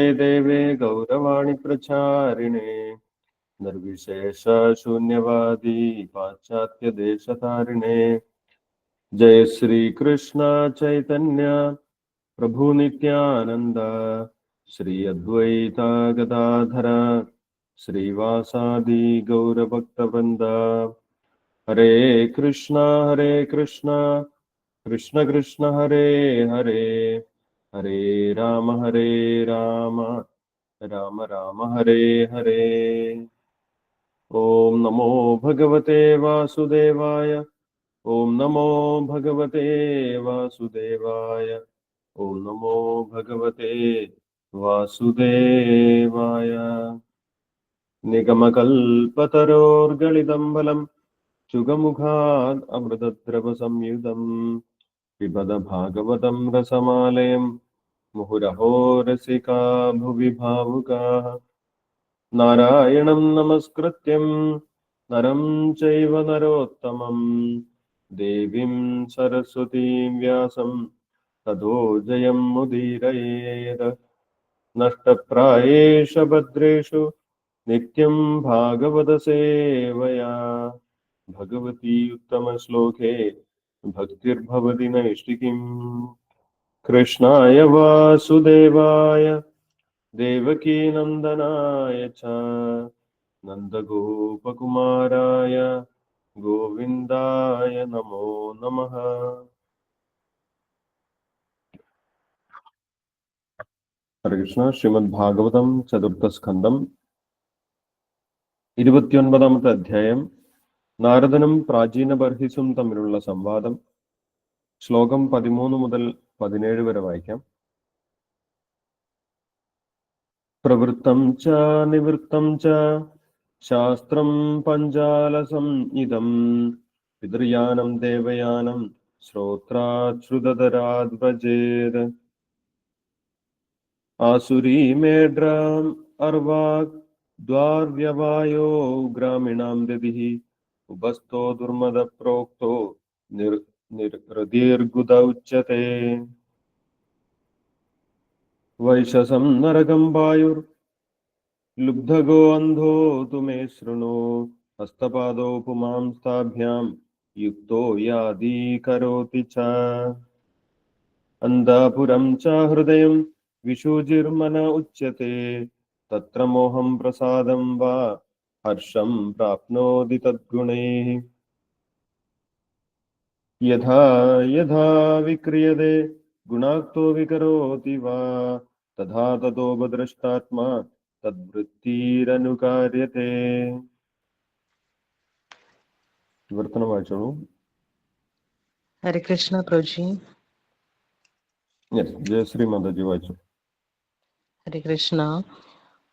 देवे गौरवाणि प्रचारिणे। निर्विशेष निर्विशेषशून्यवादी पाश्चात्यदेशतारिणे। जय श्रीकृष्ण चैतन्य प्रभु नित्यानन्द। श्री अद्वैता गदाधर। श्रीवासादि गौरभक्तवृन्द। हरे कृष्ण हरे कृष्ण। कृष्ण कृष्ण, हरे हरे। ഹരേ രാമ ഹരേ രാമ. രാമ രാമ ഹരേ ഹരേ. ഓം നമോ ഭഗവതേ വാസുദേവായ. ഓം നമോ ഭഗവതേ വാസുദേവായ. ഓം നമോ ഭഗവതേ വാസുദേവായ. നിഗമകൽപതരോർഗളിതം ബലം ചുഗമുഖാദ് അമൃതദ്രവ സംയുതം पिबद भागवतं रसमालयं मुहुरहो रसिका भुवि भावुकाः नारायणं नमस्कृत्यं नरं चैव नरोत्तमं देवीं सरस्वतीं व्यासं ततो जयं मुदीरयेत् नष्टप्रायेष भद्रेषु नित्यं भागवतसेवया भगवती उत्तमश्लोके भक्तिर्भवति नैष्टिकीम् कृष्णाय वासुदेवाय देवकीनन्दनाय च नन्दगोपकुमाराय गोविन्दाय नमो नमः ഹരകൃഷ്ണ ശ്രീമദ് ഭാഗവതം ചതുർത്ഥസ്കന്ധം ഇരുപത്തിയൊൻപതാമത്തെ അധ്യായം നാരദനും പ്രാചീന ബർഹിസും തമ്മിലുള്ള സംവാദം ശ്ലോകം പതിമൂന്ന് മുതൽ പതിനേഴ് വരെ വായിക്കാം. പ്രവൃത്തം ച നിവൃത്തം ച ശാസ്ത്രം പഞ്ചാലസം ഇതം പിതൃയാനം ദേവയാനം ശ്രോത്രാശ്രുതരാത് വ്രജേത്. ആസുരീമേഡ്രാം അർവാക് ദ്വാർവ്യവായോ ഗ്രാമിണാം ദതിഃ ഉപസ്ഥോ ദുർമദ പ്രോക്തോ നിർ നിർഹൃദീർഗുദ ഉച്യത്തെ വൈശസം നരകം വായുർ ലുബ്ധഗോ അന്ധോ തു മേ ശൃണു ഹസ്തപാദോ പുമാം സ്ഥാഭ്യാം യുക്തോ യാദീ കരോതി ച അന്ധാപുരം ച ഹൃദയം വിശുചിർമന ഉച്യത്തെ തത്ര മോഹം പ്രസാദം വാ ഹർഷം പ്രാപ്നോതി തദ്ഗുണൈः യഥാ യഥാ വിക്രിയത്തെ ഗുണാക്തോ വികരോതി വാ തഥാ തതോപദ്രഷ്ടാത്മാ തദ്വൃത്തിരനുകാര്യത്തെ വിവർത്തനം വായിച്ചോളൂ ഹരേ കൃഷ്ണ പ്രഭുജി Yes, ജയശ്രീ മാതാജി വായിച്ചു ഹരേ കൃഷ്ണ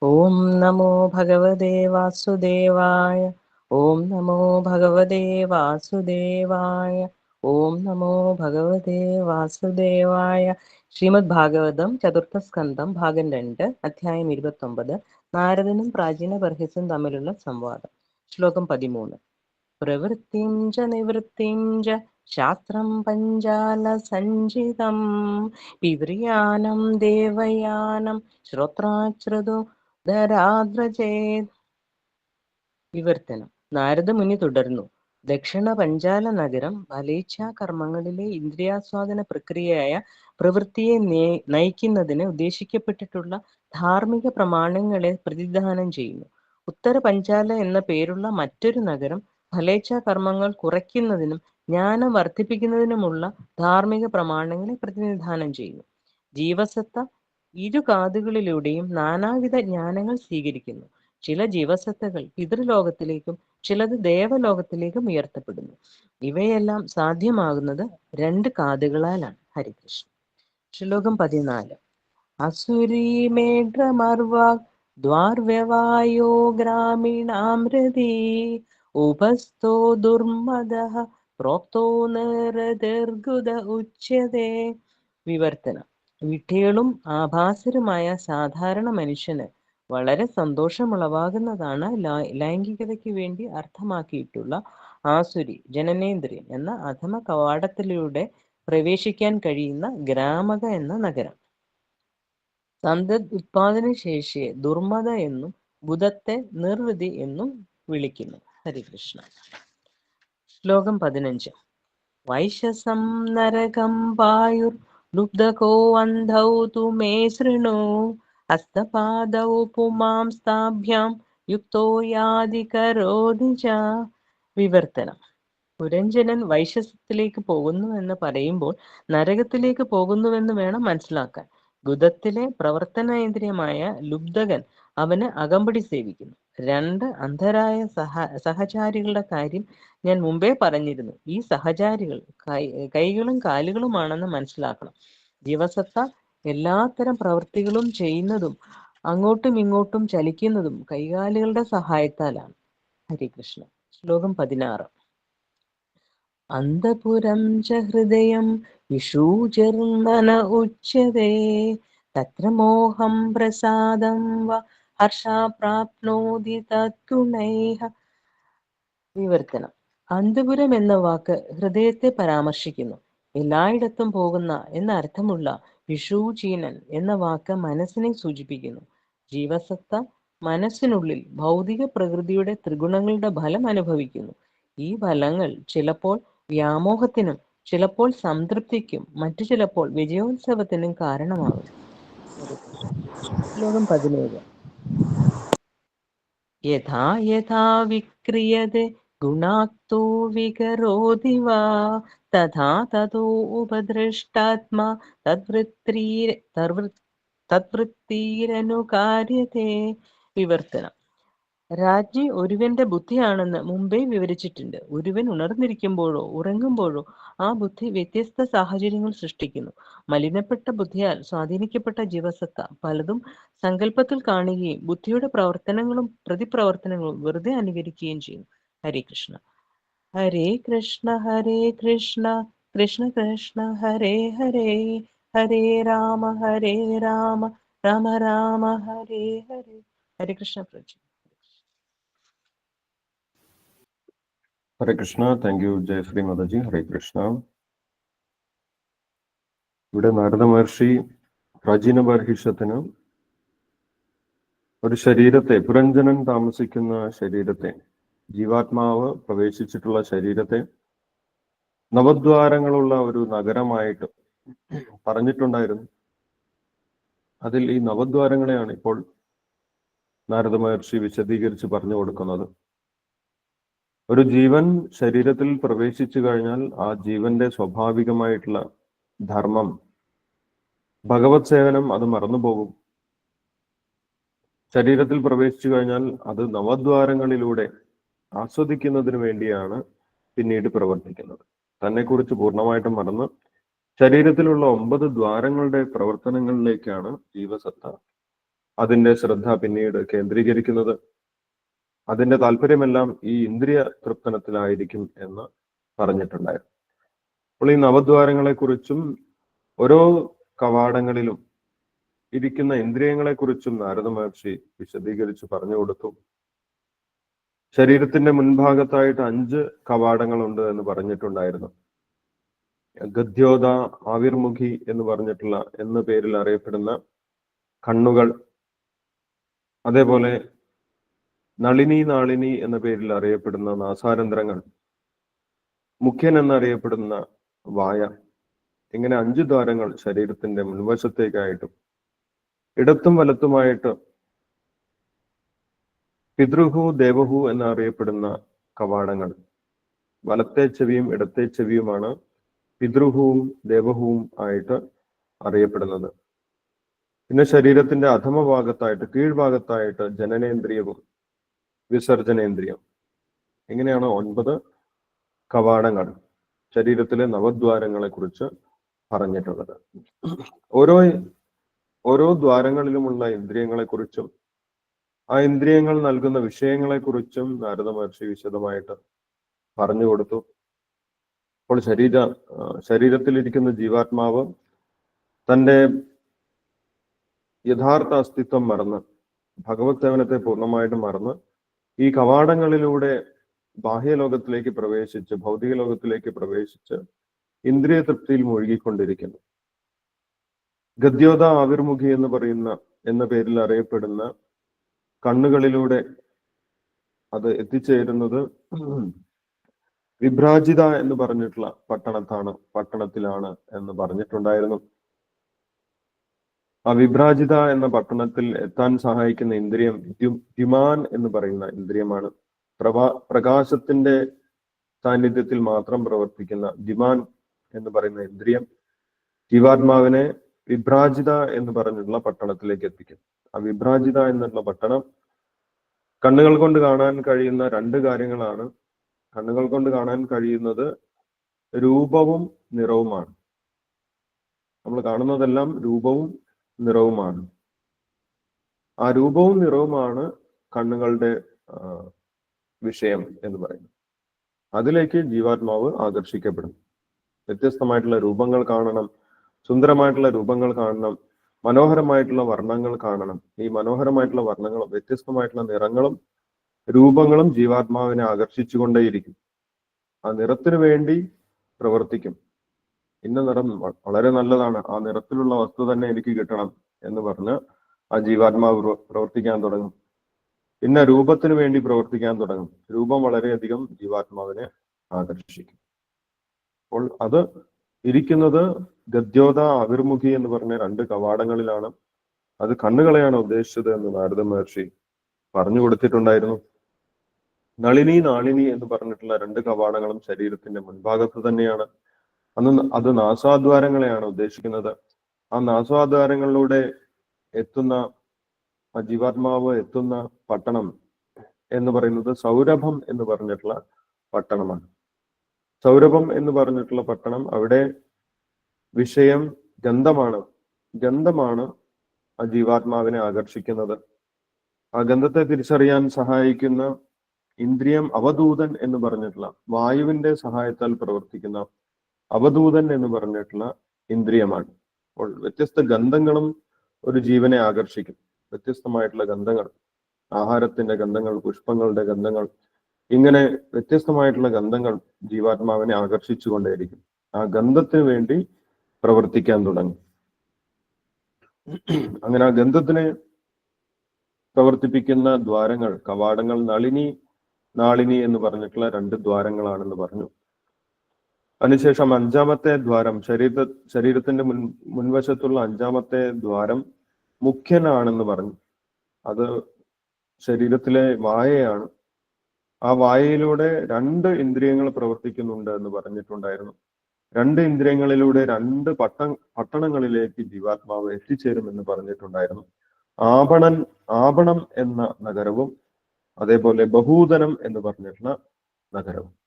ഓം നമോ ഭഗവതേ വാസുദേവായ ഓം നമോ ഭഗവതേ വാസുദേവായ ഓം നമോ ഭഗവതേ വാസുദേവായ. ശ്രീമദ് ഭാഗവതം ചതുർത്ഥ സ്കന്ധം ഭാഗം രണ്ട് അധ്യായം ഇരുപത്തി ഒമ്പത് നാരദനും പ്രാചീന ബർഹിസും തമ്മിലുള്ള സംവാദം. ശ്ലോകം പതിമൂന്ന്. പ്രവൃത്തിം ച നിവൃത്തിം ച ശാസ്ത്രം പഞ്ചാല സഞ്ചിതം പിവ്രിയാനം ദേവയാനം ശ്രോത്രാശ്രുതോ വിവർത്തനം. നാരദ മുനി തുടർന്നു. ദക്ഷിണ പഞ്ചാല നഗരം ഫലേച്ഛാ കർമ്മങ്ങളിലെ ഇന്ദ്രിയാസ്വാദന പ്രക്രിയയായ പ്രവൃത്തിയെ നയിക്കുന്നതിന് ഉദ്ദേശിക്കപ്പെട്ടിട്ടുള്ള ധാർമ്മിക പ്രമാണങ്ങളെ പ്രതിദാനം ചെയ്യുന്നു. ഉത്തര പഞ്ചാല എന്ന പേരുള്ള മറ്റൊരു നഗരം ഫലേച്ഛാ കർമ്മങ്ങൾ കുറയ്ക്കുന്നതിനും ജ്ഞാനം വർദ്ധിപ്പിക്കുന്നതിനുമുള്ള ധാർമ്മിക പ്രമാണങ്ങളെ പ്രതിനിധാനം ചെയ്യുന്നു. ജീവസത്ത ഇരു കാതുകളിലൂടെയും നാനാവിധ ജ്ഞാനങ്ങൾ സ്വീകരിക്കുന്നു. ചില ജീവസത്തകൾ പിതൃലോകത്തിലേക്കും ചിലത് ദേവലോകത്തിലേക്കും ഉയർത്തപ്പെടുന്നു. ഇവയെല്ലാം സാധ്യമാകുന്നത് രണ്ട് കാതുകളാലാണ്. ഹരികൃഷ്ണൻ. ശ്ലോകം പതിനാല്. അസുരീമേഘമർവാക് ദ്വാർവ്യവായോ ഗ്രാമീണാമൃതി ഉപസ്ഥോ ദുർമദ പ്രോക്തോ നിറദീർഗുദ ഉച്യതേ. വിവർത്തനം. വിഡ്ഢികളും ആഭാസരുമായ സാധാരണ മനുഷ്യന് വളരെ സന്തോഷമുളവാകുന്നതാണ് ലൈംഗികതയ്ക്ക് വേണ്ടി അർത്ഥമാക്കിയിട്ടുള്ള ആസുരി ജനനേന്ദ്രിയൻ എന്ന അധമ കവാടത്തിലൂടെ പ്രവേശിക്കാൻ കഴിയുന്ന ഗ്രാമക എന്ന നഗരം. സന്ത ഉത്പാദന ശേഷിയെ ദുർമത എന്നും ബുധത്തെ നിർവൃതി എന്നും വിളിക്കുന്നു. ഹരികൃഷ്ണ. ശ്ലോകം പതിനഞ്ച്. വൈശസം നരകം വായുർ അന്ധൗ तु മേ ശൃണു ഹസ്തപാദൗ പുമാം സ്ഥാഭ്യാം യുക്തോ യാതി കരോതി ച വിവർത്തനം. പുരഞ്ജനൻ വൈശസത്തിലേക്ക് പോകുന്നു എന്ന് പറയുമ്പോൾ നരകത്തിലേക്ക് പോകുന്നുവെന്ന് വേണം മനസ്സിലാക്കാൻ. ഗുദത്തിലെ പ്രവർത്തനേന്ദ്രിയമായ ലുബ്ധകൻ അവന് അകമ്പടി സേവിക്കുന്നു. രണ്ട് അന്ധരായ സഹ സഹചാരികളുടെ കാര്യം ഞാൻ മുമ്പേ പറഞ്ഞിരുന്നു. ഈ സഹചാരികൾ കൈ കൈകളും കാലുകളുമാണെന്ന് മനസ്സിലാക്കണം. ജീവസത്ത എല്ലാത്തരം പ്രവൃത്തികളും ചെയ്യുന്നതും അങ്ങോട്ടും ഇങ്ങോട്ടും ചലിക്കുന്നതും കൈകാലുകളുടെ സഹായത്താലാണ്. ഹരികൃഷ്ണ. ശ്ലോകം പതിനാറ്. അന്തപുരം ച ഹൃദയം വിഷൂചിർമന ഉച്ചതേ തത്ര മോഹം പ്രസാദം വ ഹർഷ പ്രാപ്നോതി തദ്ഗുണൈഹ വിവർത്തനം. അന്തപുരം എന്ന വാക്ക് ഹൃദയത്തെ പരാമർശിക്കുന്നു. എല്ലായിടത്തും പോകുന്ന എന്ന അർത്ഥമുള്ള വിഷൂചീനൻ എന്ന വാക്ക് മനസ്സിനെ സൂചിപ്പിക്കുന്നു. ജീവസത്ത മനസ്സിനുള്ളിൽ ഭൗതിക പ്രകൃതിയുടെ ത്രിഗുണങ്ങളുടെ ഫലം അനുഭവിക്കുന്നു. ഈ ഫലങ്ങൾ ചിലപ്പോൾ വ്യാമോഹത്തിനും ചിലപ്പോൾ സംതൃപ്തിക്കും മറ്റു ചിലപ്പോൾ വിജയോത്സവത്തിനും കാരണമാകും. ശ്ലോകം പതിനേഴ്. യഥാ യഥാ വിക്രിയത ഗുണാക്തോ വികരോതി വാ തഥാ തഥോ ഉപദൃഷ്ടാത്മാ തദ്വൃത്തീര തദ്വൃത്തീരനുകാര്യത്തെ വിവർത്തനം. രാജ്ഞി ഒരുവന്റെ ബുദ്ധിയാണെന്ന് മുമ്പേ വിവരിച്ചിട്ടുണ്ട്. ഒരുവൻ ഉണർന്നിരിക്കുമ്പോഴോ ഉറങ്ങുമ്പോഴോ ആ ബുദ്ധി വ്യത്യസ്ത സാഹചര്യങ്ങൾ സൃഷ്ടിക്കുന്നു. മലിനപ്പെട്ട ബുദ്ധിയാൽ സ്വാധീനിക്കപ്പെട്ട ജീവസത്ത പലതും സങ്കല്പത്തിൽ കാണുകയും ബുദ്ധിയുടെ പ്രവർത്തനങ്ങളും പ്രതിപ്രവർത്തനങ്ങളും വെറുതെ അനുകരിക്കുകയും ചെയ്യുന്നു. ഹരേ കൃഷ്ണ. ഹരേ കൃഷ്ണ ഹരേ കൃഷ്ണ കൃഷ്ണ കൃഷ്ണ ഹരേ ഹരേ ഹരേ രാമ ഹരേ രാമ രാമ രാമ ഹരേ ഹരേ. ഹരേ കൃഷ്ണ പ്രജു ഹരേ കൃഷ്ണ താങ്ക് യു ജയശ്രീ മാതാജി ഹരേ കൃഷ്ണ ഇവിടെ നാരദ മഹർഷി പ്രാചീന ബർഹിഷത്തിന് ഒരു ശരീരത്തെ പുരഞ്ജനൻ താമസിക്കുന്ന ശരീരത്തെ ജീവാത്മാവ് പ്രവേശിച്ചിട്ടുള്ള ശരീരത്തെ നവദ്വാരങ്ങളുള്ള ഒരു നഗരമായിട്ട് പറഞ്ഞിട്ടുണ്ടായിരുന്നു. അതിൽ ഈ നവദ്വാരങ്ങളെയാണ് ഇപ്പോൾ നാരദ മഹർഷി വിശദീകരിച്ച് പറഞ്ഞു കൊടുക്കുന്നത്. ഒരു ജീവൻ ശരീരത്തിൽ പ്രവേശിച്ചു കഴിഞ്ഞാൽ ആ ജീവന്റെ സ്വാഭാവികമായിട്ടുള്ള ധർമ്മം ഭഗവത് സേവനം അത് മറന്നുപോകും ശരീരത്തിൽ പ്രവേശിച്ചു കഴിഞ്ഞാൽ അത് നവദ്വാരങ്ങളിലൂടെ ആസ്വദിക്കുന്നതിന് വേണ്ടിയാണ് പിന്നീട് പ്രവർത്തിക്കുന്നത്. തന്നെക്കുറിച്ച് പൂർണമായിട്ടും മറന്ന് ശരീരത്തിലുള്ള ഒമ്പത് ദ്വാരങ്ങളുടെ പ്രവർത്തനങ്ങളിലേക്കാണ് ജീവസത്ത. അതിന്റെ ശ്രദ്ധ പിന്നീട് കേന്ദ്രീകരിക്കുന്നത്. അതിന്റെ താല്പര്യമെല്ലാം ഈ ഇന്ദ്രിയ തൃപ്തനത്തിലായിരിക്കും എന്ന് പറഞ്ഞിട്ടുണ്ടായിരുന്നു. അപ്പോൾ ഈ നവദ്വാരങ്ങളെ കുറിച്ചും ഓരോ കവാടങ്ങളിലും ഇരിക്കുന്ന ഇന്ദ്രിയങ്ങളെ കുറിച്ചും നാരദ മഹർഷി വിശദീകരിച്ച് പറഞ്ഞു കൊടുത്തു. ശരീരത്തിന്റെ മുൻഭാഗത്തായിട്ട് അഞ്ച് കവാടങ്ങളുണ്ട് എന്ന് പറഞ്ഞിട്ടുണ്ടായിരുന്നു. ഗദ്യോത ആവിർമുഖി എന്ന് പറഞ്ഞിട്ടുള്ള എന്ന പേരിൽ അറിയപ്പെടുന്ന കണ്ണുകൾ അതേപോലെ നളിനി നാളിനി എന്ന പേരിൽ അറിയപ്പെടുന്ന നാസാരന്ധ്രങ്ങൾ മുഖ്യൻ എന്നറിയപ്പെടുന്ന വായ ഇങ്ങനെ അഞ്ചു ദ്വാരങ്ങൾ ശരീരത്തിന്റെ മുൻവശത്തേക്കായിട്ടും ഇടത്തും വലത്തുമായിട്ട് പിതൃഹു ദേവഹു എന്നറിയപ്പെടുന്ന കവാടങ്ങൾ. വലത്തെ ചെവിയും ഇടത്തെ ചെവിയുമാണ് പിതൃഹുവും ദേവഹുവും ആയിട്ട് അറിയപ്പെടുന്നത്. പിന്നെ ശരീരത്തിന്റെ അധമ ഭാഗത്തായിട്ട് കീഴ്ഭാഗത്തായിട്ട് ജനനേന്ദ്രിയവും വിസർജനേന്ദ്രിയം. എങ്ങനെയാണ് ഒൻപത് കവാടങ്ങൾ? ശരീരത്തിലെ നവദ്വാരങ്ങളെ കുറിച്ച് പറഞ്ഞിട്ടുള്ളത്. ഓരോ ഓരോ ദ്വാരങ്ങളിലുമുള്ള ഇന്ദ്രിയങ്ങളെ കുറിച്ചും ആ ഇന്ദ്രിയങ്ങൾ നൽകുന്ന വിഷയങ്ങളെ കുറിച്ചും നാരദ മഹർഷി വിശദമായിട്ട് പറഞ്ഞു കൊടുത്തു. അപ്പോൾ ശരീര ശരീരത്തിലിരിക്കുന്ന ജീവാത്മാവ് തന്റെ യഥാർത്ഥ അസ്തിത്വം മറന്ന് ഭഗവത് സേവനത്തെ പൂർണമായിട്ടും മറന്ന് ഈ കവാടങ്ങളിലൂടെ ബാഹ്യ ലോകത്തിലേക്ക് പ്രവേശിച്ച് ഭൗതിക ലോകത്തിലേക്ക് പ്രവേശിച്ച് ഇന്ദ്രിയ തൃപ്തിയിൽ മുഴുകിക്കൊണ്ടിരിക്കുന്നു. ഗദ്യോത ആവിർമുഖി എന്ന് പറയുന്ന എന്ന പേരിൽ അറിയപ്പെടുന്ന കണ്ണുകളിലൂടെ അത് എത്തിച്ചേരുന്നത് വിഭ്രാജിത എന്ന് പറഞ്ഞിട്ടുള്ള പട്ടണത്താണ് പട്ടണത്തിലാണ് എന്ന് പറഞ്ഞിട്ടുണ്ടായിരുന്നു. ആ വിഭ്രാജിത എന്ന പട്ടണത്തിൽ എത്താൻ സഹായിക്കുന്ന ഇന്ദ്രിയം ദ്യു- ദ്യുമാൻ എന്ന് പറയുന്ന ഇന്ദ്രിയമാണ്. പ്രഭാ പ്രകാശത്തിന്റെ സാന്നിധ്യത്തിൽ മാത്രം പ്രവർത്തിക്കുന്ന ദ്യുമാൻ എന്ന് പറയുന്ന ഇന്ദ്രിയം ജീവാത്മാവിനെ വിഭ്രാജിത എന്ന് പറഞ്ഞിട്ടുള്ള പട്ടണത്തിലേക്ക് എത്തിക്കും. ആ വിഭ്രാജിത എന്നുള്ള പട്ടണം കണ്ണുകൾ കൊണ്ട് കാണാൻ കഴിയുന്ന രണ്ട് കാര്യങ്ങളാണ്. കണ്ണുകൾ കൊണ്ട് കാണാൻ കഴിയുന്നത് രൂപവും നിറവുമാണ്. നമ്മൾ കാണുന്നതെല്ലാം രൂപവും നിറവുമാണ്. ആ രൂപവും നിറവുമാണ് കണ്ണുകളുടെ വിഷയം എന്ന് പറയുന്നത്. അതിലേക്ക് ജീവാത്മാവ് ആകർഷിക്കപ്പെടും. വ്യത്യസ്തമായിട്ടുള്ള രൂപങ്ങൾ കാണണം സുന്ദരമായിട്ടുള്ള രൂപങ്ങൾ കാണണം മനോഹരമായിട്ടുള്ള വർണങ്ങൾ കാണണം. ഈ മനോഹരമായിട്ടുള്ള വർണങ്ങളും വ്യത്യസ്തമായിട്ടുള്ള നിറങ്ങളും രൂപങ്ങളും ജീവാത്മാവിനെ ആകർഷിച്ചുകൊണ്ടേയിരിക്കും. ആ നിറത്തിനു വേണ്ടി പ്രവർത്തിക്കും. ഇന്ന നിറം വളരെ നല്ലതാണ്. ആ നിറത്തിലുള്ള വസ്തു തന്നെ എനിക്ക് കിട്ടണം എന്ന് പറഞ്ഞ് ആ ജീവാത്മാവ് പ്രവർത്തിക്കാൻ തുടങ്ങും. പിന്നെ രൂപത്തിന് വേണ്ടി പ്രവർത്തിക്കാൻ തുടങ്ങും. രൂപം വളരെയധികം ജീവാത്മാവിനെ ആകർഷിക്കും. അപ്പോൾ അത് ഇരിക്കുന്നത് ഗദ്യോത അവിർമുഖി എന്ന് പറഞ്ഞ രണ്ട് കവാടങ്ങളിലാണ്. അത് കണ്ണുകളെയാണ് ഉദ്ദേശിച്ചത് എന്ന് നാരദ മഹർഷി പറഞ്ഞു കൊടുത്തിട്ടുണ്ടായിരുന്നു. നളിനി നാളിനി എന്ന് പറഞ്ഞിട്ടുള്ള രണ്ട് കവാടങ്ങളും ശരീരത്തിന്റെ മുൻഭാഗത്ത് തന്നെയാണ്. അന്ന് അത് നാസാദ്വാരങ്ങളെയാണ് ഉദ്ദേശിക്കുന്നത്. ആ നാസാദ്വാരങ്ങളിലൂടെ എത്തുന്ന ജീവാത്മാവ് എത്തുന്ന പട്ടണം എന്ന് പറയുന്നത് സൗരഭം എന്ന് പറഞ്ഞിട്ടുള്ള പട്ടണമാണ്. സൗരഭം എന്ന് പറഞ്ഞിട്ടുള്ള പട്ടണം അവിടെ വിഷയം ഗന്ധമാണ്. ഗന്ധമാണ് ആ ജീവാത്മാവിനെ ആകർഷിക്കുന്നത്. ആ ഗന്ധത്തെ തിരിച്ചറിയാൻ സഹായിക്കുന്ന ഇന്ദ്രിയം അവധൂതൻ എന്ന് പറഞ്ഞിട്ടുള്ള വായുവിന്റെ സഹായത്താൽ പ്രവർത്തിക്കുന്ന അവധൂതൻ എന്ന് പറഞ്ഞിട്ടുള്ള ഇന്ദ്രിയമാണ്. അപ്പോൾ വ്യത്യസ്ത ഗന്ധങ്ങളും ഒരു ജീവനെ ആകർഷിക്കും. വ്യത്യസ്തമായിട്ടുള്ള ഗന്ധങ്ങൾ ആഹാരത്തിന്റെ ഗന്ധങ്ങൾ പുഷ്പങ്ങളുടെ ഗന്ധങ്ങൾ ഇങ്ങനെ വ്യത്യസ്തമായിട്ടുള്ള ഗന്ധങ്ങൾ ജീവാത്മാവിനെ ആകർഷിച്ചുകൊണ്ടേയിരിക്കും ആ ഗന്ധത്തിന് വേണ്ടി പ്രവർത്തിക്കാൻ തുടങ്ങും. അങ്ങനെ ആ ഗന്ധത്തിനെ പ്രവർത്തിപ്പിക്കുന്ന ദ്വാരങ്ങൾ കവാടങ്ങൾ നളിനി നാളിനി എന്ന് പറഞ്ഞിട്ടുള്ള രണ്ട് ദ്വാരങ്ങളാണെന്ന് പറഞ്ഞു. അതിനുശേഷം അഞ്ചാമത്തെ ദ്വാരം ശരീര ശരീരത്തിന്റെ മുൻ മുൻവശത്തുള്ള അഞ്ചാമത്തെ ദ്വാരം മുഖ്യനാണെന്ന് പറഞ്ഞു. അത് ശരീരത്തിലെ വായയാണ്. ആ വായയിലൂടെ രണ്ട് ഇന്ദ്രിയങ്ങൾ പ്രവർത്തിക്കുന്നുണ്ട് എന്ന് പറഞ്ഞിട്ടുണ്ടായിരുന്നു. രണ്ട് ഇന്ദ്രിയങ്ങളിലൂടെ രണ്ട് പട്ട പട്ടണങ്ങളിലേക്ക് ജീവാത്മാവ് എത്തിച്ചേരുമെന്ന് പറഞ്ഞിട്ടുണ്ടായിരുന്നു. ആപണൻ ആപണം എന്ന നഗരവും അതേപോലെ ബഹൂതനം എന്ന് പറഞ്ഞിട്ടുള്ള നഗരവും.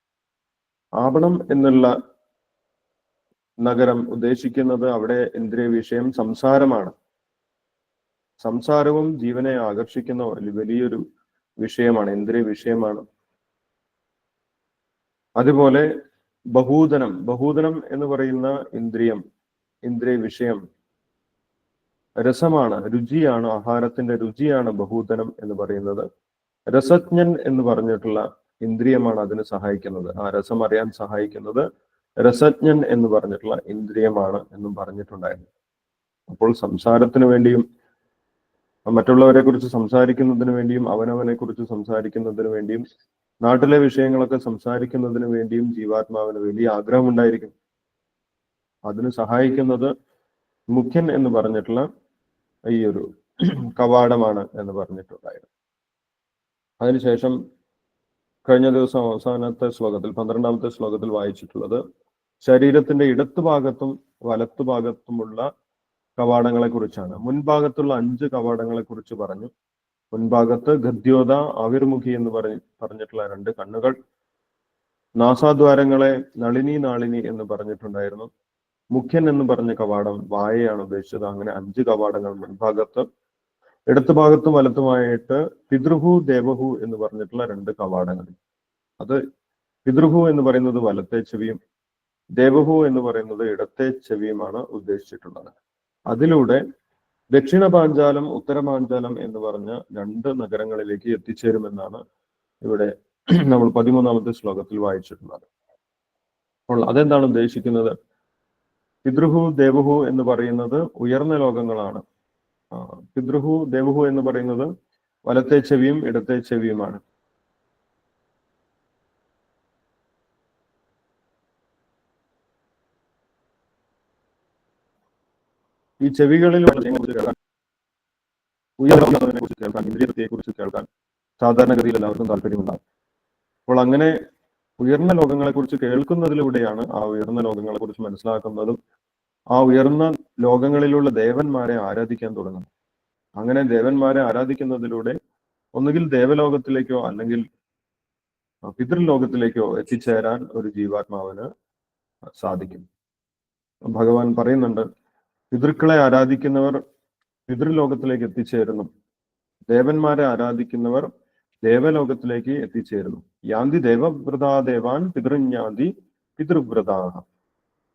ആപണം എന്നുള്ള നഗരം ഉദ്ദേശിക്കുന്നത് അവിടെ ഇന്ദ്രിയ വിഷയം സംസാരമാണ്. സംസാരവും ജീവനെ ആകർഷിക്കുന്ന വലിയൊരു വിഷയമാണ് ഇന്ദ്രിയ വിഷയമാണ്. അതുപോലെ ബഹൂദനം ബഹൂദനം എന്ന് പറയുന്ന ഇന്ദ്രിയം ഇന്ദ്രിയ വിഷയം രസമാണ് രുചിയാണ് ആഹാരത്തിന്റെ രുചിയാണ് ബഹൂദനം എന്ന് പറയുന്നത്. രസജ്ഞൻ എന്ന് പറഞ്ഞിട്ടുള്ള ഇന്ദ്രിയമാണ് അതിന് സഹായിക്കുന്നത്. ആ രസം അറിയാൻ സഹായിക്കുന്നത് രസജ്ഞൻ എന്ന് പറഞ്ഞിട്ടുള്ള ഇന്ദ്രിയമാണ് എന്നും പറഞ്ഞിട്ടുണ്ടായിരുന്നു. അപ്പോൾ സംസാരത്തിന് വേണ്ടിയും മറ്റുള്ളവരെ കുറിച്ച് സംസാരിക്കുന്നതിന് വേണ്ടിയും അവനവനെ കുറിച്ച് സംസാരിക്കുന്നതിന് വേണ്ടിയും നാട്ടിലെ വിഷയങ്ങളൊക്കെ സംസാരിക്കുന്നതിന് വേണ്ടിയും ജീവാത്മാവിന് വലിയ ആഗ്രഹം ഉണ്ടായിരിക്കും അതിന് സഹായിക്കുന്നത് മുഖ്യൻ എന്ന് പറഞ്ഞിട്ടുള്ള ഈ ഒരു കവാടമാണ് എന്ന് പറഞ്ഞിട്ടുണ്ടായിരുന്നു. അതിനുശേഷം കഴിഞ്ഞ ദിവസം അവസാനത്തെ ശ്ലോകത്തിൽ പന്ത്രണ്ടാമത്തെ ശ്ലോകത്തിൽ വായിച്ചിട്ടുള്ളത് ശരീരത്തിന്റെ ഇടത്തുഭാഗത്തും വലത്തുഭാഗത്തുമുള്ള കവാടങ്ങളെ കുറിച്ചാണ് മുൻഭാഗത്തുള്ള അഞ്ച് കവാടങ്ങളെ കുറിച്ച് പറഞ്ഞു. മുൻഭാഗത്ത് ഗദ്യോത ആവിർമുഖി എന്ന് പറഞ്ഞ് പറഞ്ഞിട്ടുള്ള രണ്ട് കണ്ണുകൾ നാസാദ്വാരങ്ങളെ നളിനി നാളിനി എന്ന് പറഞ്ഞിട്ടുണ്ടായിരുന്നു. മുഖ്യൻ എന്ന് പറഞ്ഞ കവാടം വായയാണ് ഉദ്ദേശിച്ചത്. അങ്ങനെ അഞ്ച് കവാടങ്ങൾ മുൻഭാഗത്ത് ഇടതു ഭാഗത്തും വലത്തുമായിട്ട് പിതൃഹു ദേവഹു എന്ന് പറഞ്ഞിട്ടുള്ള രണ്ട് കവാടങ്ങൾ. അത് പിതൃഹു എന്ന് പറയുന്നത് വലത്തെ ചെവിയും ദേവഹു എന്ന് പറയുന്നത് ഇടത്തെ ചെവിയുമാണ് ഉദ്ദേശിച്ചിട്ടുള്ളത്. അതിലൂടെ ദക്ഷിണ പാഞ്ചാലം ഉത്തര പാഞ്ചാലം എന്ന് പറഞ്ഞ രണ്ട് നഗരങ്ങളിലേക്ക് എത്തിച്ചേരുമെന്നാണ് ഇവിടെ നമ്മൾ പതിമൂന്നാമത്തെ ശ്ലോകത്തിൽ വായിച്ചിട്ടുള്ളത്. അപ്പോൾ അതെന്താണ് ഉദ്ദേശിക്കുന്നത്? പിതൃഹു ദേവഹു എന്ന് പറയുന്നത് ഉയർന്ന ലോകങ്ങളാണ്. പിതൃഹു ദേവഹു എന്ന് പറയുന്നത് വലത്തെ ചെവിയും ഇടത്തെ ചെവിയുമാണ്. ഈ ചെവികളിൽ കുറിച്ച് കേൾക്കാൻ ഇന്ദ്രിയത്തെ കുറിച്ച് കേൾക്കാൻ സാധാരണഗതിയിൽ എല്ലാവർക്കും താല്പര്യമുണ്ടാകും. അപ്പോൾ അങ്ങനെ ഉയർന്ന ലോകങ്ങളെ കുറിച്ച് കേൾക്കുന്നതിലൂടെയാണ് ആ ഉയർന്ന ലോകങ്ങളെ കുറിച്ച് മനസ്സിലാക്കുന്നതും ആ ഉയർന്ന ലോകങ്ങളിലുള്ള ദേവന്മാരെ ആരാധിക്കാൻ തുടങ്ങും അങ്ങനെ ദേവന്മാരെ ആരാധിക്കുന്നതിലൂടെ ഒന്നുകിൽ ദേവലോകത്തിലേക്കോ അല്ലെങ്കിൽ പിതൃലോകത്തിലേക്കോ എത്തിച്ചേരാൻ ഒരു ജീവാത്മാവിന് സാധിക്കും. ഭഗവാൻ പറയുന്നുണ്ട് പിതൃക്കളെ ആരാധിക്കുന്നവർ പിതൃലോകത്തിലേക്ക് എത്തിച്ചേരുന്നു. ദേവന്മാരെ ആരാധിക്കുന്നവർ ദേവലോകത്തിലേക്ക് എത്തിച്ചേരുന്നു. യാന്തി ദേവവ്രതാ ദേവാൻ പിതൃഞ്ഞാന്തി പിതൃവ്രതാഹ.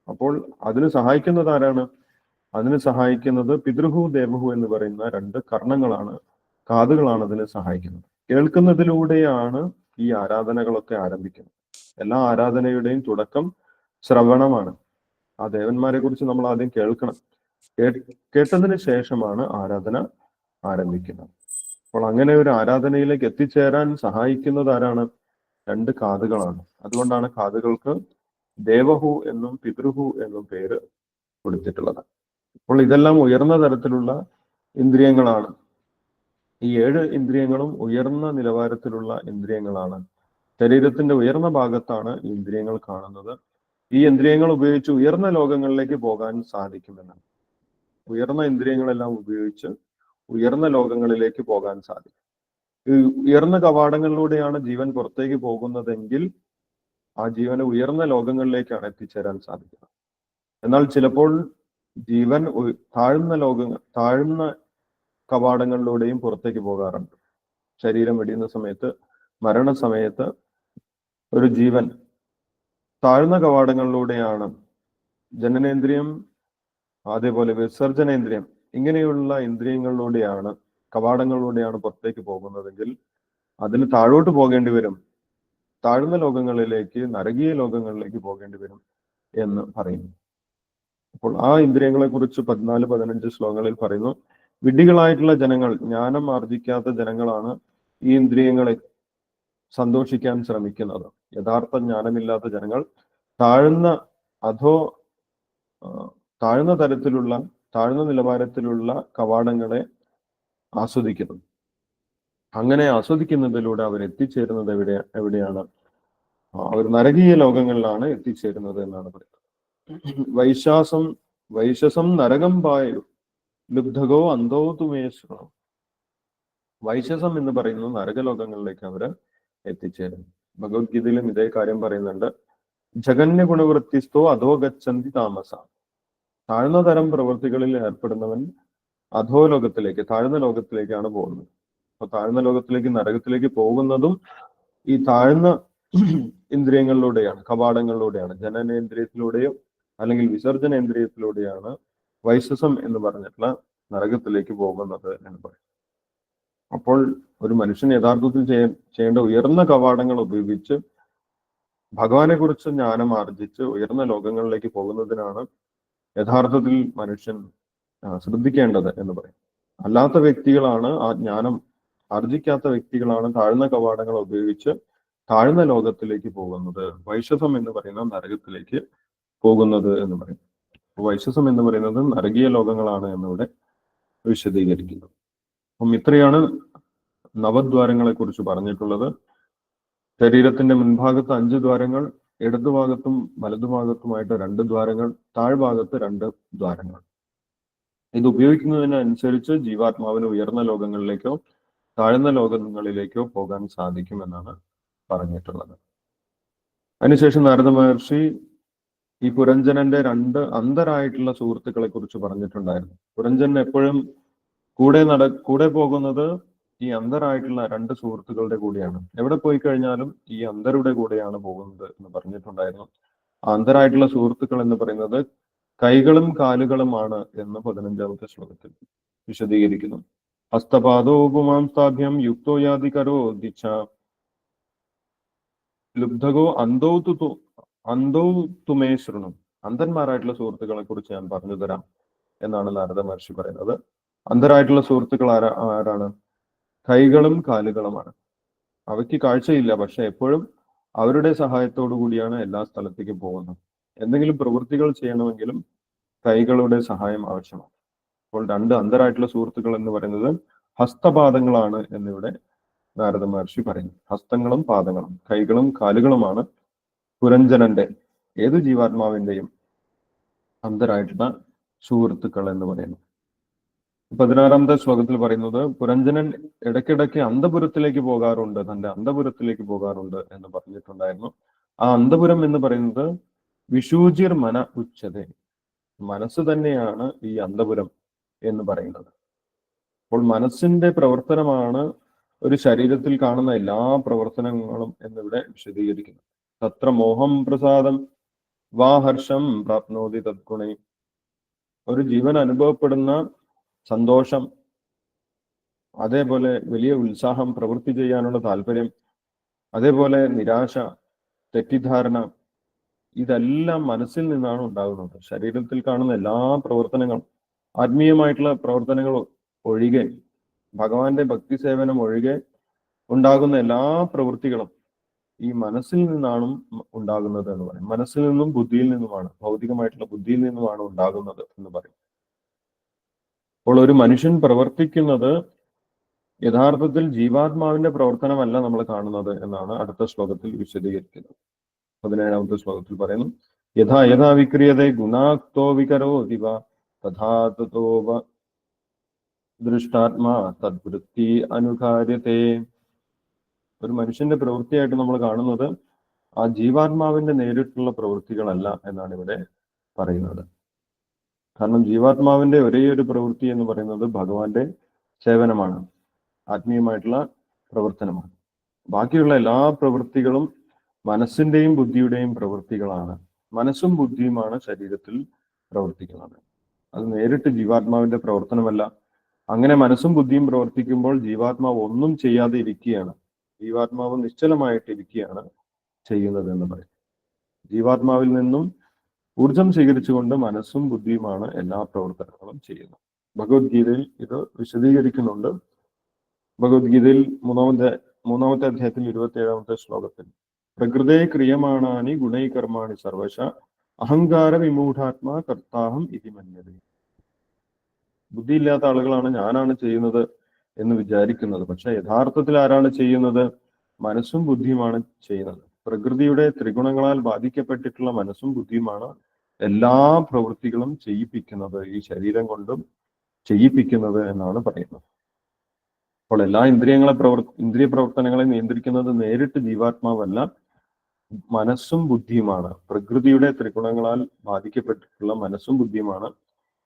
അപ്പോൾ അതിന് സഹായിക്കുന്നത് ആരാണ്? അതിന് സഹായിക്കുന്നത് പിതൃഹു ദേവഹു എന്ന് പറയുന്ന രണ്ട് കർണങ്ങളാണ്. കാതുകളാണ് അതിന് സഹായിക്കുന്നത്. കേൾക്കുന്നതിലൂടെയാണ് ഈ ആരാധനകളൊക്കെ ആരംഭിക്കുന്നത്. എല്ലാ ആരാധനയുടെയും തുടക്കം ശ്രവണമാണ്. ആ ദേവന്മാരെ കുറിച്ച് നമ്മൾ ആദ്യം കേൾക്കണം. കേട്ടതിന് ശേഷമാണ് ആരാധന ആരംഭിക്കുന്നത്. അപ്പോൾ അങ്ങനെ ഒരു ആരാധനയിലേക്ക് എത്തിച്ചേരാൻ സഹായിക്കുന്നത് ആരാണ്? രണ്ട് കാതുകളാണ്. അതുകൊണ്ടാണ് കാതുകൾക്ക് ദേവഹു എന്നും പിതൃഹു എന്നും പേര് കൊടുത്തിട്ടുള്ളത്. അപ്പോൾ ഇതെല്ലാം ഉയർന്ന തരത്തിലുള്ള ഇന്ദ്രിയങ്ങളാണ്. ഈ ഏഴ് ഇന്ദ്രിയങ്ങളും ഉയർന്ന നിലവാരത്തിലുള്ള ഇന്ദ്രിയങ്ങളാണ്. ശരീരത്തിന്റെ ഉയർന്ന ഭാഗത്താണ് ഈ ഇന്ദ്രിയങ്ങൾ കാണുന്നത്. ഈ ഇന്ദ്രിയങ്ങൾ ഉപയോഗിച്ച് ഉയർന്ന ലോകങ്ങളിലേക്ക് പോകാൻ സാധിക്കുമെന്നാണ് ഉയർന്ന ഇന്ദ്രിയങ്ങളെല്ലാം ഉപയോഗിച്ച് ഉയർന്ന ലോകങ്ങളിലേക്ക് പോകാൻ സാധിക്കും. ഈ ഉയർന്ന കവാടങ്ങളിലൂടെയാണ് ജീവൻ പുറത്തേക്ക് പോകുന്നതെങ്കിൽ ആ ജീവനെ ഉയർന്ന ലോകങ്ങളിലേക്കാണ് എത്തിച്ചേരാൻ സാധിക്കുന്നത്. എന്നാൽ ചിലപ്പോൾ ജീവൻ താഴ്ന്ന ലോകങ്ങൾ താഴ്ന്ന കവാടങ്ങളിലൂടെയും പുറത്തേക്ക് പോകാറുണ്ട്. ശരീരം വെടിയുന്ന സമയത്ത് മരണസമയത്ത് ഒരു ജീവൻ താഴ്ന്ന കവാടങ്ങളിലൂടെയാണ്. ജനനേന്ദ്രിയം അതേപോലെ വിസർജനേന്ദ്രിയം ഇങ്ങനെയുള്ള ഇന്ദ്രിയങ്ങളിലൂടെയാണ് കവാടങ്ങളിലൂടെയാണ് പുറത്തേക്ക് പോകുന്നതെങ്കിൽ അതിന് താഴോട്ട് പോകേണ്ടി വരും. താഴ്ന്ന ലോകങ്ങളിലേക്ക് നരകീയ ലോകങ്ങളിലേക്ക് പോകേണ്ടി വരും എന്ന് പറയുന്നു. അപ്പോൾ ആ ഇന്ദ്രിയങ്ങളെ കുറിച്ച് പതിനാല് പതിനഞ്ച് ശ്ലോകങ്ങളിൽ പറയുന്നു വിഡ്ഢികളായിട്ടുള്ള ജനങ്ങൾ ജ്ഞാനം ആർജിക്കാത്ത ജനങ്ങളാണ് ഈ ഇന്ദ്രിയങ്ങളെ സന്തോഷിക്കാൻ ശ്രമിക്കുന്നത്. യഥാർത്ഥ ജ്ഞാനമില്ലാത്ത ജനങ്ങൾ താഴ്ന്ന അധോ താഴ്ന്ന തരത്തിലുള്ള താഴ്ന്ന നിലവാരത്തിലുള്ള കവാടങ്ങളെ ആസ്വദിക്കുന്നു. അങ്ങനെ ആസ്വദിക്കുന്നതിലൂടെ അവർ എത്തിച്ചേരുന്നത് എവിടെ എവിടെയാണ്? അവർ നരകീയ ലോകങ്ങളിലാണ് എത്തിച്ചേരുന്നത് എന്നാണ് പറയുന്നത്. വൈശാസം വൈശസം നരകം പായു ലുബ്ധകോ അന്തോ തുമേശ്വരം വൈശസം എന്ന് പറയുന്നത് നരകലോകങ്ങളിലേക്ക് അവർ എത്തിച്ചേരുന്നു. ഭഗവത്ഗീതയിലും ഇതേ കാര്യം പറയുന്നുണ്ട്. ജഗന്യ ഗുണവൃത്തിസ്തോ അധോ ഗച്ഛന്തി താമസ. താഴ്ന്ന തരം പ്രവൃത്തികളിൽ ഏർപ്പെടുന്നവൻ അധോ ലോകത്തിലേക്ക് താഴ്ന്ന ലോകത്തിലേക്കാണ് പോകുന്നത്. അപ്പൊ താഴ്ന്ന ലോകത്തിലേക്ക് നരകത്തിലേക്ക് പോകുന്നതും ഈ താഴ്ന്ന ഇന്ദ്രിയങ്ങളിലൂടെയാണ് കവാടങ്ങളിലൂടെയാണ് ജനനേന്ദ്രിയത്തിലൂടെയോ അല്ലെങ്കിൽ വിസർജനേന്ദ്രിയത്തിലൂടെയാണ് വൈശസം എന്ന് പറഞ്ഞിട്ടുള്ള നരകത്തിലേക്ക് പോകുന്നത് എന്ന് പറയും. അപ്പോൾ ഒരു മനുഷ്യൻ യഥാർത്ഥത്തിൽ ചെയ്യേണ്ട ഉയർന്ന കവാടങ്ങൾ ഉപയോഗിച്ച് ഭഗവാനെ കുറിച്ച് ജ്ഞാനം ആർജിച്ച് ഉയർന്ന ലോകങ്ങളിലേക്ക് പോകുന്നതിനാണ് യഥാർത്ഥത്തിൽ മനുഷ്യൻ ശ്രദ്ധിക്കേണ്ടത് എന്ന് പറയും. അല്ലാത്ത വ്യക്തികളാണ് ആ ജ്ഞാനം ആർജിക്കാത്ത വ്യക്തികളാണ് താഴ്ന്ന കവാടങ്ങൾ ഉപയോഗിച്ച് താഴ്ന്ന ലോകത്തിലേക്ക് പോകുന്നത് വൈശസം എന്ന് പറയുന്ന നരകത്തിലേക്ക് പോകുന്നത് എന്ന് പറയും. വൈശസം എന്ന് പറയുന്നത് നരകീയ ലോകങ്ങളാണ് എന്നിവിടെ വിശദീകരിക്കുന്നത് അപ്പം ഇത്രയാണ് നവദ്വാരങ്ങളെ കുറിച്ച് പറഞ്ഞിട്ടുള്ളത്. ശരീരത്തിന്റെ മുൻഭാഗത്ത് അഞ്ച് ദ്വാരങ്ങൾ ഇടതുഭാഗത്തും വലതുഭാഗത്തുമായിട്ട് രണ്ട് ദ്വാരങ്ങൾ താഴ്ഭാഗത്ത് രണ്ട് ദ്വാരങ്ങൾ. ഇത് ഉപയോഗിക്കുന്നതിനനുസരിച്ച് ജീവാത്മാവിന് ഉയർന്ന ലോകങ്ങളിലേക്കോ താഴ്ന്ന ലോകങ്ങളിലേക്കോ പോകാൻ സാധിക്കുമെന്നാണ് പറഞ്ഞിട്ടുള്ളത്. അതിനുശേഷം നാരദ മഹർഷി ഈ പുരഞ്ജനന്റെ രണ്ട് അന്തരായിട്ടുള്ള സുഹൃത്തുക്കളെ കുറിച്ച് പറഞ്ഞിട്ടുണ്ടായിരുന്നു. പുരഞ്ജൻ എപ്പോഴും കൂടെ നട കൂടെ പോകുന്നത് ഈ അന്തരായിട്ടുള്ള രണ്ട് സുഹൃത്തുക്കളുടെ കൂടെയാണ്. എവിടെ പോയി കഴിഞ്ഞാലും ഈ അന്തരുടെ കൂടെയാണ് പോകുന്നത് എന്ന് പറഞ്ഞിട്ടുണ്ടായിരുന്നു. അന്തരായിട്ടുള്ള സുഹൃത്തുക്കൾ എന്ന് പറയുന്നത് കൈകളും കാലുകളുമാണ് എന്ന് പതിനഞ്ചാമത്തെ ശ്ലോകത്തിൽ വിശദീകരിക്കുന്നു. ഹസ്തപാദോപമാംസ്ഥാഭ്യം യുക്തോ യാതി കരോ ലുബ്ധകോ അന്തോ തു അന്തോ തുമേ ശൃണു അന്ധന്മാരായിട്ടുള്ള സുഹൃത്തുക്കളെ കുറിച്ച് ഞാൻ പറഞ്ഞു തരാം എന്നാണ് നാരദ മഹർഷി പറയുന്നത്. അന്ധരായിട്ടുള്ള സുഹൃത്തുക്കൾ ആരാ ആരാണ്? കൈകളും കാലുകളുമാണ്. അവയ്ക്ക് കാഴ്ചയില്ല പക്ഷെ എപ്പോഴും അവരുടെ സഹായത്തോടു കൂടിയാണ് എല്ലാ സ്ഥലത്തേക്കും പോകുന്നത്. എന്തെങ്കിലും പ്രവൃത്തികൾ ചെയ്യണമെങ്കിലും കൈകളുടെ സഹായം ആവശ്യമാണ്. അപ്പോൾ രണ്ട് അന്ധരായിട്ടുള്ള സുഹൃത്തുക്കൾ എന്ന് പറയുന്നത് ഹസ്തപാദങ്ങളാണ് എന്നിവിടെ നാരദ മഹർഷി പറയുന്നു. ഹസ്തങ്ങളും പാദങ്ങളും കൈകളും കാലുകളുമാണ് പുരഞ്ജനന്റെ ഏതു ജീവാത്മാവിന്റെയും അന്തരായിട്ടുള്ള സുഹൃത്തുക്കൾ എന്ന് പറയുന്നു. പതിനാറാമത്തെ ശ്ലോകത്തിൽ പറയുന്നത് പുരഞ്ജനൻ ഇടയ്ക്കിടയ്ക്ക് അന്തപുരത്തിലേക്ക് പോകാറുണ്ട് തന്റെ അന്തപുരത്തിലേക്ക് പോകാറുണ്ട് എന്ന് പറഞ്ഞിട്ടുണ്ടായിരുന്നു. ആ അന്തപുരം എന്ന് പറയുന്നത് വിഷൂജിർ മന ഉച്ചത മനസ്സ് തന്നെയാണ് ഈ അന്തപുരം എന്ന് പറയുന്നത്. അപ്പോൾ മനസ്സിന്റെ പ്രവർത്തനമാണ് ഒരു ശരീരത്തിൽ കാണുന്ന എല്ലാ പ്രവർത്തനങ്ങളും എന്നിവിടെ വിശദീകരിക്കുന്നു. തത്ര മോഹം പ്രസാദം വാ ഹർഷം പ്രാപ്നോതി തദ്ഗുണി. ഒരു ജീവൻ അനുഭവപ്പെടുന്ന സന്തോഷം അതേപോലെ വലിയ ഉത്സാഹം പ്രവൃത്തി ചെയ്യാനുള്ള താല്പര്യം അതേപോലെ നിരാശ തെറ്റിദ്ധാരണ ഇതെല്ലാം മനസ്സിൽ നിന്നാണ് ഉണ്ടാകുന്നത്. ശരീരത്തിൽ കാണുന്ന എല്ലാ പ്രവർത്തനങ്ങളും ആത്മീയമായിട്ടുള്ള പ്രവർത്തനങ്ങൾ ഒഴികെ ഭഗവാന്റെ ഭക്തി സേവനം ഒഴികെ ഉണ്ടാകുന്ന എല്ലാ പ്രവൃത്തികളും ഈ മനസ്സിൽ നിന്നാണ് ഉണ്ടാകുന്നത് എന്ന് പറയും. മനസ്സിൽ നിന്നും ബുദ്ധിയിൽ നിന്നുമാണ് ഭൗതികമായിട്ടുള്ള ബുദ്ധിയിൽ നിന്നുമാണ് ഉണ്ടാകുന്നത് എന്ന് പറയും. അപ്പോൾ ഒരു മനുഷ്യൻ പ്രവർത്തിക്കുന്നത് യഥാർത്ഥത്തിൽ ജീവാത്മാവിന്റെ പ്രവർത്തനമല്ല നമ്മൾ കാണുന്നത് എന്നാണ് അടുത്ത ശ്ലോകത്തിൽ വിശദീകരിക്കുന്നത്. പതിനേഴാമത്തെ ശ്ലോകത്തിൽ പറയുന്നു യഥാ യഥാ വിക്രിയതേ ഗുണാക്തോ വികരോ ദിവ തഥാ ദൃഷ്ടാത്മാ തദ്വൃത്തി അനുകാര്യത്തെ. ഒരു മനുഷ്യന്റെ പ്രവൃത്തിയായിട്ട് നമ്മൾ കാണുന്നത് ആ ജീവാത്മാവിന്റെ നേരിട്ടുള്ള പ്രവൃത്തികളല്ല എന്നാണ് ഇവിടെ പറയുന്നത്. കാരണം ജീവാത്മാവിന്റെ ഒരേ ഒരു പ്രവൃത്തി എന്ന് പറയുന്നത് ഭഗവാന്റെ സേവനമാണ് ആത്മീയമായിട്ടുള്ള പ്രവർത്തനമാണ്. ബാക്കിയുള്ള എല്ലാ പ്രവൃത്തികളും മനസ്സിന്റെയും ബുദ്ധിയുടെയും പ്രവൃത്തികളാണ്. മനസ്സും ബുദ്ധിയുമാണ് ശരീരത്തിൽ പ്രവർത്തിക്കുന്നത്. അത് നേരിട്ട് ജീവാത്മാവിന്റെ പ്രവർത്തനമല്ല അങ്ങനെ മനസ്സും ബുദ്ധിയും പ്രവർത്തിക്കുമ്പോൾ ജീവാത്മാവ് ഒന്നും ചെയ്യാതെ ഇരിക്കുകയാണ്. ജീവാത്മാവ് നിശ്ചലമായിട്ട് ഇരിക്കുകയാണ് ചെയ്യുന്നത് എന്ന് പറയും. ജീവാത്മാവിൽ നിന്നും ഊർജം സ്വീകരിച്ചുകൊണ്ട് മനസ്സും ബുദ്ധിയുമാണ് എല്ലാ പ്രവർത്തനങ്ങളും ചെയ്യുന്നത്. ഭഗവത്ഗീതയിൽ ഇത് വിശദീകരിക്കുന്നുണ്ട്. ഭഗവത്ഗീതയിൽ മൂന്നാമത്തെ മൂന്നാമത്തെ അധ്യായത്തിൽ ഇരുപത്തി ഏഴാമത്തെ ശ്ലോകത്തിൽ പ്രകൃതേ ക്രിയമാണാനി ഗുണൈ കർമാണി സർവശ അഹങ്കാര വിമൂഢാത്മാ കർത്താഹം ഇതി മന്യത. ബുദ്ധിയില്ലാത്ത ആളുകളാണ് ഞാനാണ് ചെയ്യുന്നത് എന്ന് വിചാരിക്കുന്നത്. പക്ഷെ യഥാർത്ഥത്തിൽ ആരാണ് ചെയ്യുന്നത്? മനസ്സും ബുദ്ധിയുമാണ് ചെയ്യുന്നത്. പ്രകൃതിയുടെ ത്രിഗുണങ്ങളാൽ ബാധിക്കപ്പെട്ടിട്ടുള്ള മനസ്സും ബുദ്ധിയുമാണ് എല്ലാ പ്രവൃത്തികളും ചെയ്യിപ്പിക്കുന്നത്. ഈ ശരീരം കൊണ്ടും ചെയ്യിപ്പിക്കുന്നത് എന്നാണ് പറയുന്നത്. അപ്പോൾ എല്ലാ ഇന്ദ്രിയങ്ങളെ പ്രവർ ഇന്ദ്രിയ പ്രവർത്തനങ്ങളെ നിയന്ത്രിക്കുന്നത് നേരിട്ട് ജീവാത്മാവല്ല മനസ്സും ബുദ്ധിയുമാണ്. പ്രകൃതിയുടെ ത്രിഗുണങ്ങളാൽ ബാധിക്കപ്പെട്ടിട്ടുള്ള മനസ്സും ബുദ്ധിയുമാണ്.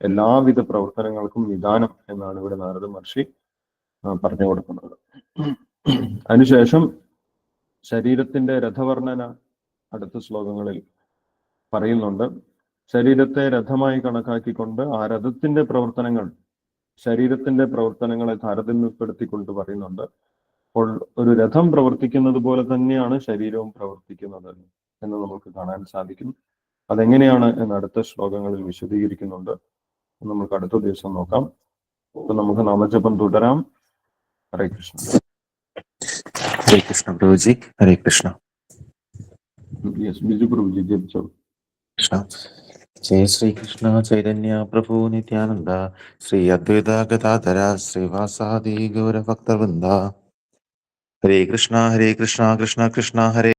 എല്ലാവിധ പ്രവർത്തനങ്ങൾക്കും നിദാനം എന്നാണ് ഇവിടെ നാരദ മഹർഷി പറഞ്ഞു കൊടുക്കുന്നത്. അതിനുശേഷം ശരീരത്തിന്റെ രഥവർണന അടുത്ത ശ്ലോകങ്ങളിൽ പറയുന്നുണ്ട്. ശരീരത്തെ രഥമായി കണക്കാക്കിക്കൊണ്ട് ആ രഥത്തിന്റെ പ്രവർത്തനങ്ങൾ ശരീരത്തിന്റെ പ്രവർത്തനങ്ങളെ താരതമ്യപ്പെടുത്തിക്കൊണ്ട് പറയുന്നുണ്ട്. അപ്പോൾ ഒരു രഥം പ്രവർത്തിക്കുന്നത് പോലെ തന്നെയാണ് ശരീരവും പ്രവർത്തിക്കുന്നത് എന്ന് നമുക്ക് കാണാൻ സാധിക്കും. അതെങ്ങനെയാണ് എന്ന് അടുത്ത ശ്ലോകങ്ങളിൽ വിശദീകരിക്കുന്നുണ്ട്. നമുക്ക് അടുത്ത ദിവസം നോക്കാം. അപ്പൊ നമുക്ക് നാമജപം തുടരാം. ഹരേ കൃഷ്ണ. ഹരേ കൃഷ്ണ പ്രഭുജി ഹരേ കൃഷ്ണ. ബിജു പ്രഭുജി ജപിച്ചോ. കൃഷ്ണ. ജയ ശ്രീകൃഷ്ണ ചൈതന്യ പ്രഭു നിത്യാനന്ദ. ശ്രീ അദ്വൈത ഗതാധര ശ്രീവാസാദി ഗൗരഭക്തവൃന്ദ ഹരേ കൃഷ്ണ ഹരേ കൃഷ്ണ കൃഷ്ണ കൃഷ്ണ ഹരേ